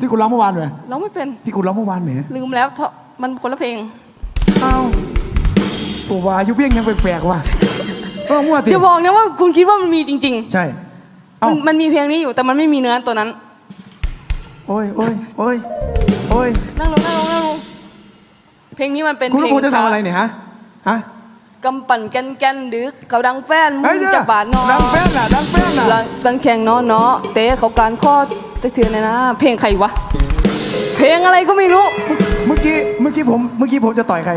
ที่คุณร้องเมื่อวานไหมร้องไม่เป็น ที่คุณร้องเมื่อวานไหมลืมแล้วเถอะมันคนละเพลงอ้าวตัววาอยุเพียงยังแปลกๆว่ะร้องมั่วติอย่าบอกนะว่าคุณคิดว่ามันมีจริงใช่ๆเอ้ามันมันมีเพลงนี้อยู่แต่มันไม่มีเนื้อตัวนั้น โอ้ยโอ้ยโอ้ยโอ้ยนั่งลงนั่งลงนั่งลงเพลงนี้มันเป็นคุณเพลูลกงผมจะทำอะไรเนี่ยฮะฮะกำปั่นแกนแกนดึกเขาดังแฟนมึเฮ้ยงเดี๋ยวจะบาดนอดังแป้นอะดังแป้นอะหลังสันแข่งเนาะเนาะเตะเขาการข้อ จะเถื่อนเลยนะ เพลงใครวะ เพลงอะไรก็ไม่รู้ เมื่อกี้เมื่อกี้ผมเมื่อกี้ผมจะต่อยใคร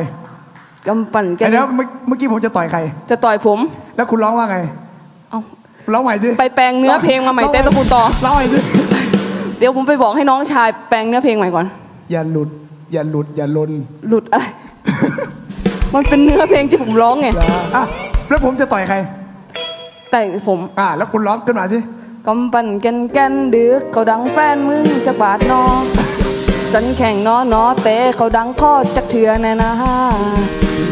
กำปั่นแกไอ้นเดี๋ยวเมื่อเมื่อกี้ผมจะต่อยใคร จะต่อยผม แล้วคุณร้องว่าไงเอาร้องใหม่สิไปแปลงเนื้อเพลงมาใหม่เต้นตะกูต่อร้องใหม่สิเดี๋ยวผมไปบอกให้น้องชายแปลงเนื้อเพลงใหม่ก่อน อย่าหลุด อย่าหลุด อย่าลนหลุดอะไรมันเป็นเนื้อเพลงที่ผมร้องไงอะแล้วผมจะต่อยใคร แต่ผม อะแล้วคุณร้องขึ้นมาสิ กำปั่นแกนแกนดึกเขาดังแฟนมึงจะบาดนอ สันแข่งนอเนาะเตะเขาดังข้อจักเถื่อแน่นะ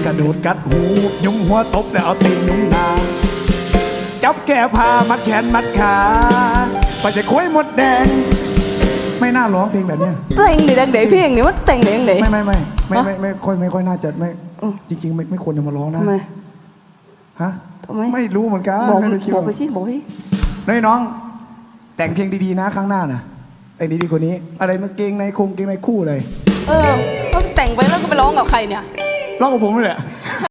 กระโดดกัดหูยุงหัวตบแล้วเอาตีนยุงนาจับแก้ผ้ามัดแขนมัดขาไปจะคุยหมดแดง ไม่น่าร้องเพลงแบบเนี้ยแต่งเดี๋ยวเดี๋ยวเพลงนี่ว่าแต่งเดี๋ยวเดี๋ยวไม่ไม่ไม่ไม่ฮะไม่ไม่ค่อยไม่ค่อยน่าจะไม่อืมจริง ๆ ไม่ไม่ควรจะมาร้องนะทำไมฮะทำไมไม่รู้เหมือนกันบอกไม่ได้คิดบอกว่าไปสิบอกไปสิ น้อยน้อง แต่งเพลงดีๆนะครั้งหน้านะแต่งดีๆกว่านี้ อะไรมาเกงในคงเกงในคู่เลย เออก็แต่งไปแล้วก็ไปร้องกับใครเนี่ย ร้องกับผมเลยแหละ